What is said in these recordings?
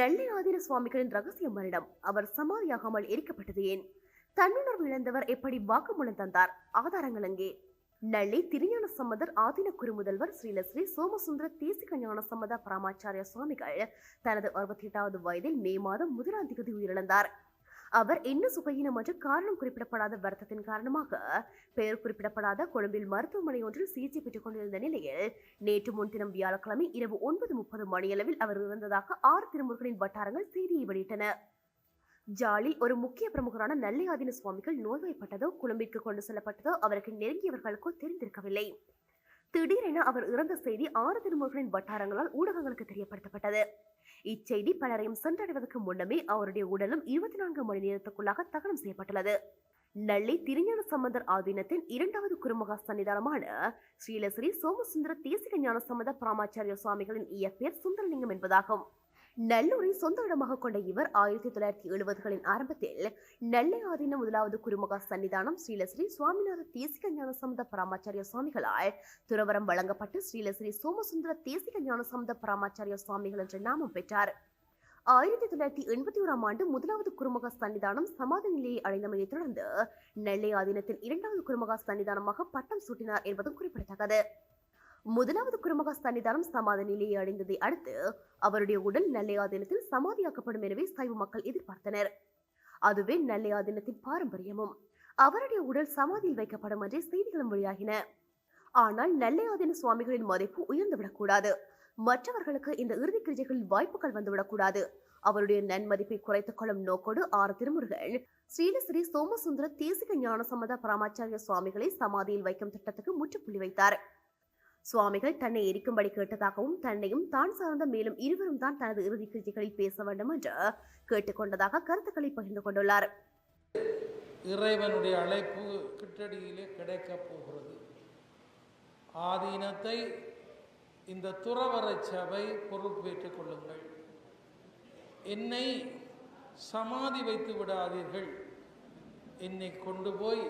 நெல்லை சுவாமிகளின் ரகசிய மரணம். அவர் சமாதியாகாமல் எரிக்கப்பட்டது ஏன்? தன்னுணர்வு இழந்தவர் எப்படி வாக்குமூலம் தந்தார்? ஆதாரங்கள் அங்கே நள்ளி திருஞான சம்மதர் ஆதீன குருமுதல்வர் ஸ்ரீலஸ்ரீ சோமசுந்தர தேசிக ஞான சம்மத பரமாச்சாரிய சுவாமிகள் தனது அறுபத்தி எட்டாவது வயதில் மே மாதம் முதலாம் திகதி உயிரிழந்தார். அவர் என்ன சுகையினம் என்று காரணம் குறிப்பிடப்படாத வருத்தத்தின் காரணமாக? பெயர் குறிப்பிடப்படாத கொழும்பில் மருத்துவமனை ஒன்றில் சிகிச்சை பெற்றுக் கொண்டிருந்த நிலையில் நேற்று முன்தினம் வியாழக்கிழமை இரவு ஒன்பது முப்பது மணியளவில் அவர் இறந்ததாக ஆறு திருமுருகனின் வட்டாரங்கள் செய்தியை வெளியிட்டன. ஜாலி ஒரு முக்கிய பிரமுகரான நல்லையாதீன சுவாமிகள் நோய்வாய்ப்பட்டதோ குழம்பிற்கு கொண்டு செல்லப்பட்டதோ அவருக்கு நெருங்கியவர்களுக்கோ தெரிந்திருக்கவில்லை. திடீரென அவர் இறந்த செய்தி ஆறு திருமுருகனின் வட்டாரங்களால் ஊடகங்களுக்கு தெரியப்படுத்தப்பட்டது. இச்செய்தி பலரையும் சென்றடைவதற்கு முன்னமே அவருடைய உடலும் இருபத்தி நான்கு மணி நேரத்துக்குள்ளாக தகனம் செய்யப்பட்டுள்ளது. நெல்லை திருஞான சம்பந்தர் ஆதீனத்தின் இரண்டாவது குருமகா சன்னிதானமான ஸ்ரீலஸ்ரீ சோமசுந்தர தேசிக ஞான சம்பந்த பிராமாச்சாரிய சுவாமிகளின் இயற்பெயர் சுந்தரலிங்கம் என்பதாகும். நல்லூரை சொந்த இடமாக கொண்ட இவர் ஆயிரத்தி தொள்ளாயிரத்தி எழுபதுகளின் ஆரம்பத்தில் நெல்லை ஆதீன முதலாவது குருமுக சன்னிதானம் ஸ்ரீலஸ்ரீ சுவாமிநாத தேசிக ஞானசமுத சம்பந்த பரமாச்சாரிய சுவாமிகளால் துறவரம் வழங்கப்பட்டு ஸ்ரீலஸ்ரீ சோமசுந்தர தேசிக ஞானசமுத சம்பந்த பரமாச்சாரிய சுவாமிகள் என்ற நாமம் பெற்றார். ஆயிரத்தி தொள்ளாயிரத்தி எண்பத்தி ஓராம் ஆண்டு முதலாவது குருமகா சன்னிதானம் சமாதி நிலையை அடைந்தமையை தொடர்ந்து நெல்லை ஆதீனத்தின் இரண்டாவது குருமகா சன்னிதானமாக பட்டம் சூட்டினார் என்பதும் குறிப்பிடத்தக்கது. முதலாவது குருமகா சன்னிதானம் சமாதி நிலையை அடைந்ததை அடுத்து அவருடைய உடல் நெல்லை தினத்தில் சமாதியாக்கப்படும் எனவே சைவ மக்கள் எதிர்பார்த்தனர். அதுவே நெல்லை தினத்தின் பாரம்பரியமும். அவருடைய உடல் சமாதியில் வைக்கப்படும் என்றே செய்திகளும் வெளியாகின. ஆனால் நெல்லை சுவாமிகளின் மதிப்பு உயர்ந்துவிடக்கூடாது. மற்றவர்களுக்கு இந்த இறுதி கிரிஜைகளில் வாய்ப்புகள் வந்துவிடக்கூடாது. அவருடைய நன்மதிப்பை குறைத்துக் கொள்ளும் நோக்கோடு ஆறு திருமுருகன் ஸ்ரீலஸ்ரீ சோமசுந்தர தேசிக ஞான சம்பந்த பரமாச்சாரிய சுவாமிகளை சமாதியில் வைக்கும் திட்டத்துக்கு முற்றுப்புள்ளி வைத்தார். சுவாமிகள் தன்னை எரிக்கும்படி கேட்டதாகவும் தன்னையும் தான் சார்ந்த மேலும் இருவரும் தான் தனது இறுதி கிருதிகளில் பேச வேண்டும் என்று கேட்டுக்கொண்டதாக கருத்துக்களை பகிர்ந்து கொண்டுள்ளார். இறைவனுடைய அழைப்பு கிட்டடியிலே கிடைக்கப் போகிறது. ஆதீனத்தை இந்த துறவர சபை பொறுப்பேற்றுக் கொள்ளுங்கள். என்னை சமாதி வைத்து விடாதீர்கள். என்னை கொண்டு போய்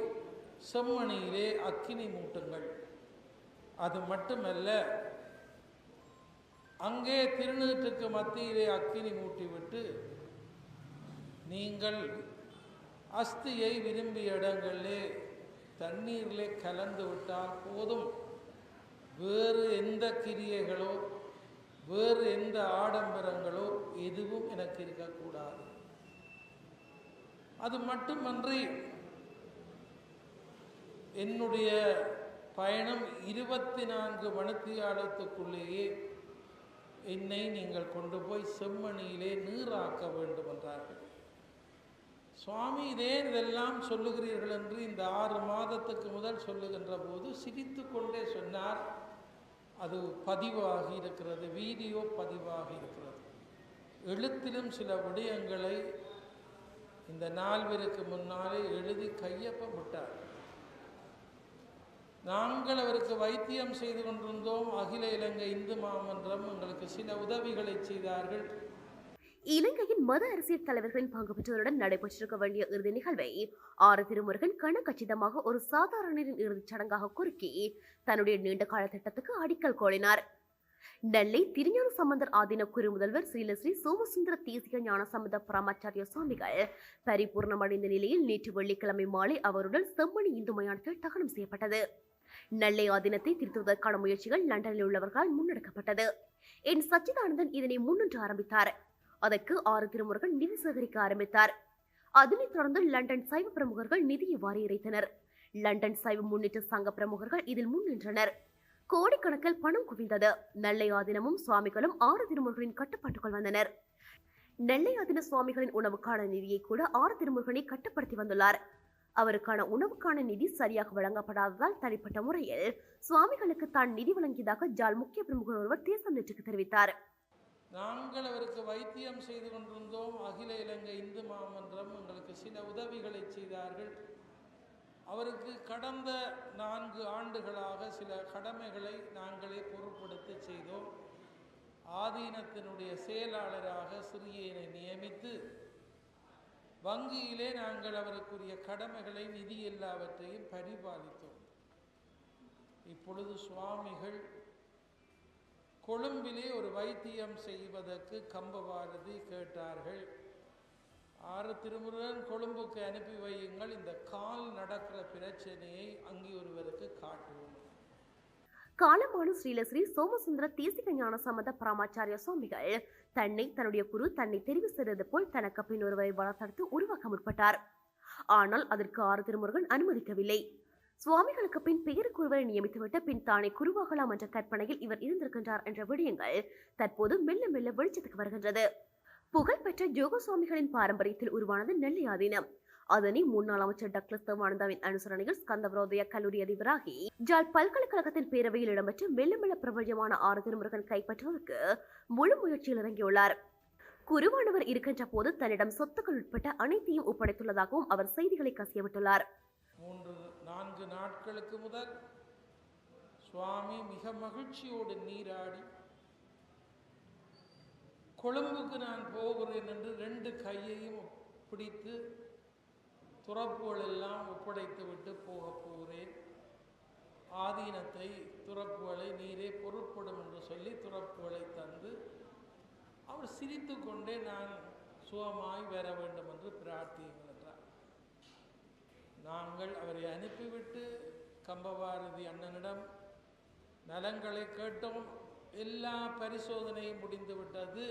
செம்மணியிலே அக்கினி மூட்டுங்கள். அது மட்டுமல்ல அங்கே திருநீற்றுக்கு மத்தியிலே அக்கினி மூட்டிவிட்டு நீங்கள் அஸ்தியை விரும்பிய இடங்களிலே தண்ணீரிலே கலந்து விட்டால் போதும். வேறு எந்த கிரியைகளோ வேறு எந்த ஆடம்பரங்களோ எதுவும் எனக்கு இருக்கக்கூடாது. அது மட்டுமன்றி என்னுடைய பயணம் இருபத்தி நான்கு மணித்தியாலத்துக்குள்ளேயே என்னை நீங்கள் கொண்டு போய் செம்மணியிலே நீராக்க வேண்டும் என்றார்கள். சுவாமி இதே இதெல்லாம் சொல்லுகிறீர்கள் என்று இந்த ஆறு மாதத்துக்கு முதல் சொல்லுகின்ற போது சிரித்து கொண்டே சொன்னார். அது பதிவாகி இருக்கிறது வீடியோ பதிவாகி இருக்கிறது. எழுத்திலும் சில விடயங்களை இந்த நால்வருக்கு முன்னாலே எழுதி கையொப்பம் விட்டார் நாங்கள் அவருக்கு வைத்தியம் செய்து கொண்டிருந்தோம். அகில இலங்கை இந்து மாமன்றம் எங்களுக்கு சில உதவிகளை செய்தார்கள். இலங்கையின் மத அரசியல் தலைவர்களின் பங்கு பெற்றவருடன் நடைபெற்றிருக்க வேண்டிய இறுதி நிகழ்வை ஆறு திருமுருகன் கணக்கச்சிதமாக ஒரு சாதாரணரின் இறுதிச் சடங்காக குறுக்கி தன்னுடைய நீண்டகால திட்டத்துக்கு அடிக்கல் கோலினார். நெல்லை திருஞான சம்பந்தர் ஆதீன குருமுதல்வர் ஸ்ரீலஸ்ரீ சோமசுந்தர தேசிக ஞான சம்பந்த பரமாச்சாரிய சுவாமிகள் பரிபூர்ணமடைந்த நிலையில் நேற்று வெள்ளிக்கிழமை மாலை அவருடன் செம்மணி இந்து மயானத்தில் தகனம் செய்யப்பட்டது. நெல்லை ஆதீனத்தை திருத்துவதற்கான முயற்சிகள் லண்டனில் உள்ளவர்களால் முன்னெடுக்கப்பட்டது. என் சச்சிதானந்தன் இதனை முன்னின்று ஆரம்பித்தார். அதற்கு ஆறு திருமுறைகள் நிதி சேகரிக்க ஆரம்பித்தார். அதனைத் தொடர்ந்து லண்டன் சைவ பிரமுகர்கள் நிதியை வாரி இறைத்தனர். லண்டன் சைவ முன்னேற்ற சங்க பிரமுகர்கள் இதில் முன்னின்றனர். கோடிக்கணக்கில் பணம் குவிந்தது. நெல்லை ஆதினமும் சுவாமிகளும் ஆறு திருமுருகனின் கட்டுப்பாட்டுக்குள் வந்தனர். நெல்லை ஆதீன சுவாமிகளின் உணவுக்கான நிதியை கூட ஆறு திருமுருகனை கட்டுப்படுத்தி வந்துள்ளார். அவருக்கான உணவுக்கான நிதி சரியாக வழங்கப்படாததால் தனிப்பட்ட முறையில் சுவாமிகளுக்கு தான் நிதி வழங்கியதாக ஜால் முக்கிய பிரமுகர் ஒருவர் தேசம் நேற்றுக்கு தெரிவித்தார். நாங்கள் அவருக்கு வைத்தியம் செய்து கொண்டிருந்தோம். அகில இலங்கை இந்து மாமன்றம் எங்களுக்கு சில உதவிகளை செய்தார்கள். அவருக்கு கடந்த நான்கு ஆண்டுகளாக சில கடமைகளை நாங்களே பொருட்படுத்தி செய்தோம். ஆதீனத்தினுடைய செயலாளராக சிறியனை நியமித்து வங்கியிலே நாங்கள் அவருக்குரிய கடமைகளை நிதி எல்லாவற்றையும் பரிபாலித்தோம். இப்பொழுது சுவாமிகள் கொழும்பிலே ஒரு வைத்தியம் செய்வதற்கு கம்பபாரதி கேட்டார்கள். ஆறு திருமுருகன் கொழும்புக்கு அனுப்பி வையுங்கள் இந்த கால் நடக்கிற பிரச்சனையை அங்கே ஒருவருக்கு காட்டுவோம். காலமான ஸ்ரீலஸ்ரீ சோமசுந்தர தேசிக ஞான சம்பந்த பரமாச்சாரிய சுவாமிகள் தன்னை தன்னுடைய குரு தன்னை தெரிவு செய்தது போல் தனக்கு பின் ஒருவரை வளர்த்தடுத்து உருவாக்க முற்பட்டார். ஆனால் அதற்கு ஆறு திருமுருகன் அனுமதிக்கவில்லை. சுவாமிகளுக்கு பின் பெயருக்கு ஒருவரை நியமித்துவிட்டு பின் தானே குருவாகலாம் என்ற கற்பனையில் இவர் இருந்திருக்கின்றார் என்ற விடயங்கள் தற்போது மெல்ல மெல்ல வெளிச்சத்துக்கு வருகின்றது. புகழ்பெற்ற யோக சுவாமிகளின் பாரம்பரியத்தில் உருவானது நெல்லையாதீனம் அதனை முன்னாள் அமைச்சர் டக்ளஸ் தேவானந்தாவின் அனுசரணையில் ஸ்கந்தபரோதய கல்லூரி அதிபராகி ஜால் பல்கலைக்கழகத்தின் பேரவையில் இடம்பெற்று மெல்ல மெல்ல பிரபஞ்சமான ஆறு திருமுருகன் கைப்பற்றுவதற்கு முழு முயற்சியில் இறங்கியுள்ளார். குருவானவர் இருக்கின்ற போது தன்னிடம் சொத்துக்கள் உட்பட்ட அனைத்தையும் ஒப்படைத்துள்ளதாகவும் அவர் செய்திகளை கசியவிட்டுள்ளார். மூன்று நான்கு நாட்களுக்கு முதல் சுவாமி மிக மகிழ்ச்சியோடு நீராடி கொழும்புக்கு நான் போகிறேன் என்று ரெண்டு கையையும் பிடித்து துறப்புகள் எல்லாம் ஒப்படைத்து விட்டு போக போகிறேன். ஆதீனத்தை துறப்புகளை நீரே பொருட்படும் என்று சொல்லி துறப்புகளை தந்து அவர் சிரித்து கொண்டே நான் சுகமாய் வர வேண்டும் என்று பிரார்த்தியுங்கள் என்றார் நாங்கள் அவரை அனுப்பிவிட்டு கம்பபாரதி அண்ணனிடம் நலங்களை கேட்டோம். எல்லா பரிசோதனையும் முடிந்து விட்டது.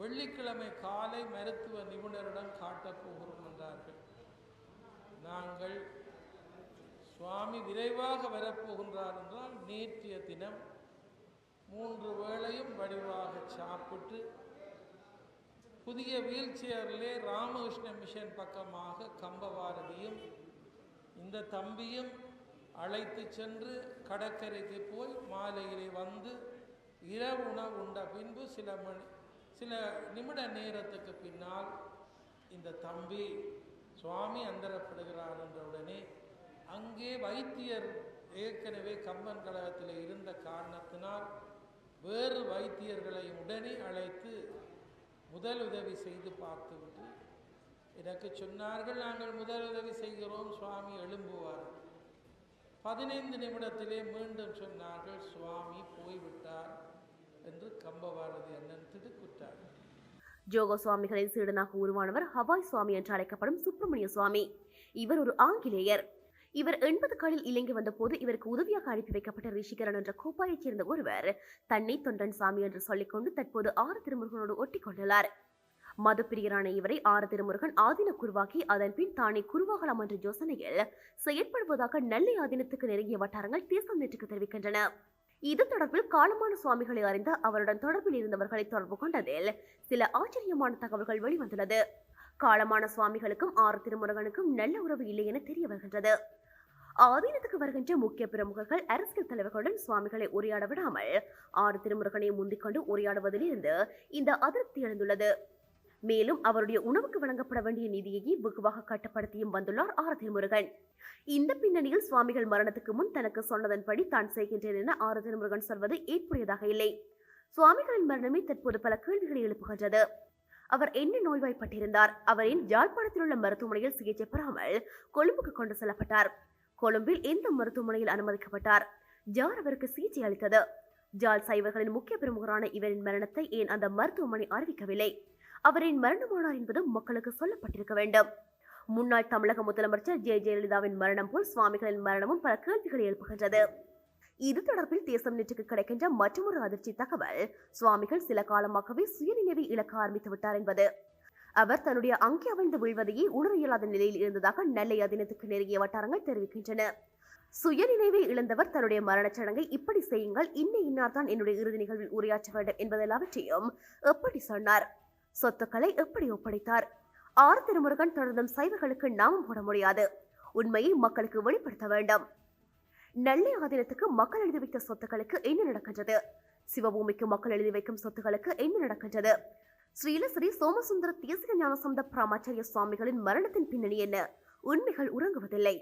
வெள்ளிக்கிழமை காலை மருத்துவ நிபுணரிடம் காட்டப் போகிறோம் என்றார்கள். நாங்கள் சுவாமி விரைவாக வரப்போகின்றார் என்றால் நேற்றைய தினம் மூன்று வேளையும் வடிவாக சாப்பிட்டு புதிய வீல் சேரிலே ராமகிருஷ்ண மிஷன் பக்கமாக கம்பபாரதியும் இந்த தம்பியும் அழைத்து சென்று கடற்கரைக்கு போய் மாலையிலே வந்து இரவு உணவு உண்ட பின்பு சில மணி சில நிமிட நேரத்துக்கு பின்னால் இந்த தம்பி சுவாமி அந்தரப்படுகிறார் என்றவுடனே உடனே அங்கே வைத்தியர் ஏற்கனவே கம்பன் கழகத்தில் இருந்த காரணத்தினால் வேறு வைத்தியர்களை உடனே அழைத்து முதல் உதவி செய்து பார்த்துவிட்டு எனக்கு சொன்னார்கள் நாங்கள் முதல் உதவி செய்கிறோம் சுவாமி எழும்புவார். பதினைந்து நிமிடத்திலே மீண்டும் சொன்னார்கள் சுவாமி போய்விட்டார் என்று கம்பபாரதி அண்ணன் திடுக்குற்றார் ஜோகோ சுவாமிகளின் சீடனாக உருவானவர் ஹவாய் சுவாமி என்று அழைக்கப்படும் சுப்பிரமணிய சுவாமி. இவர் ஒரு ஆங்கிலேயர். இவர் எண்பதுகளில் இலங்கை வந்தபோது இவருக்கு உதவியாக அனுப்பி வைக்கப்பட்ட ரிஷிகரன் என்ற கோப்பாயைச் சேர்ந்த ஒருவர் தன்னை தொண்டன் சாமி என்று சொல்லிக்கொண்டு தற்போது ஆறு திருமுருகனோடு ஒட்டிக் கொண்டுள்ளார் மதுப்பிரியரான இவரை ஆறு திருமுருகன் ஆதீன குருவாக்கி அதன் பின் தானே குருவாகலாம் என்ற யோசனையில் செயற்படுவதாக நெல்லை ஆதீனத்துக்கு நெருங்கிய வட்டாரங்கள் தேசம் நேற்றுக்கு தெரிவிக்கின்றன. இது தொடர்பில் காலமான சுவாமிகளை அறிந்த அவருடன் தொடர்பில் இருந்தவர்களை தொடர்பு கொண்டதில் சில ஆச்சரியமான தகவல்கள் வெளிவந்துள்ளது. காலமான சுவாமிகளுக்கும் ஆறு திருமுருகனுக்கும் நல்ல உறவு இல்லை என தெரிய வருகின்றது. ஆதீனத்துக்கு வருகின்ற முக்கிய பிரமுகர்கள் அரசியல் தலைவர்களுடன் சுவாமிகளை உரையாட விடாமல் ஆறு திருமுருகனை முந்திக் கொண்டு உரையாடுவதிலிருந்து இந்த அதிருப்தி எழுந்துள்ளது. மேலும் அவருடைய உணவுக்கு வழங்கப்பட வேண்டிய நிதியை வெகுவாக கட்டுப்படுத்தியும் வந்துள்ளார் ஆறு திருமுருகன் இந்த பின்னணியில் சுவாமிகள் மரணத்துக்கு முன் தனக்கு சொன்னதன்படி தான் செய்கின்றேன் என ஆரதி திருமுருகன் சொல்வது ஏற்புடையதாக இல்லை. சுவாமிகளின் மரணமே தற்போது பல கேள்விகளை எழுப்புகின்றது. அவர் என்ன நோய்வாய்ப்பட்டிருந்தார்? அவரின் யாழ்ப்பாணத்தில் உள்ள மருத்துவமனையில் சிகிச்சை பெறாமல் கொழும்புக்கு கொண்டு செல்லப்பட்டார். கொழும்பில் எந்த மருத்துவமனையில் அனுமதிக்கப்பட்டார்? யார் அவருக்கு சிகிச்சை அளித்தது? ஜால் சைவர்களின் முக்கிய பிரமுகரான இவரின் மரணத்தை ஏன் அந்த மருத்துவமனை அறிவிக்கவில்லை? அவரின் மரணமானார் என்பது மக்களுக்கு சொல்லப்பட்டிருக்க வேண்டும். முன்னாள் தமிழக முதலமைச்சர் ஜெய ஜெயலலிதாவின் மரணம் போல் சுவாமிகளின் மரணமும் பல கேள்விகளை எழுப்புகின்றது. இது தொடர்பில் தேசம் நேற்றுக்கு கிடைக்கின்ற மற்றொரு அதிர்ச்சி தகவல் சுவாமிகள் சில காலமாகவே சுயநினைவை இழக்க ஆரம்பித்து விட்டார் என்பது. அவர் தன்னுடைய அங்கே அமைந்து வீழ்வதையே உணர இயலாத நிலையில் இருந்ததாக நெல்லை அதினத்துக்கு நெருங்கிய வட்டாரங்கள் தெரிவிக்கின்றன. சுயநினைவை இழந்தவர் தன்னுடைய மரணச் சடங்கை இப்படி செய்யுங்கள் இன்ன இன்னார்தான் என்னுடைய இறுதி நிகழ்வில் உரையாற்ற வேண்டும் என்பதெல்லாவற்றையும் எப்படி சொன்னார்? சொத்துக்களை எப்படி ஒப்படைத்தார்? ஆர் திருமுருகன் தொடர்ந்தும் சைவர்களுக்கு நாமம் போட முடியாது. உண்மையை மக்களுக்கு வெளிப்படுத்த வேண்டும். நெல்லை ஆதீனத்துக்கு மக்கள் எழுதி வைத்த சொத்துக்களுக்கு என்ன நடக்கின்றது? சிவபூமிக்கு மக்கள் எழுதி வைக்கும் சொத்துக்களுக்கு என்ன நடக்கின்றது? ஸ்ரீலஸ்ரீ சோமசுந்தர தேசிக ஞானசந்த பிராமாச்சாரிய சுவாமிகளின் மரணத்தின் பின்னணி என்ன? உண்மைகள் உறங்குவதில்லை.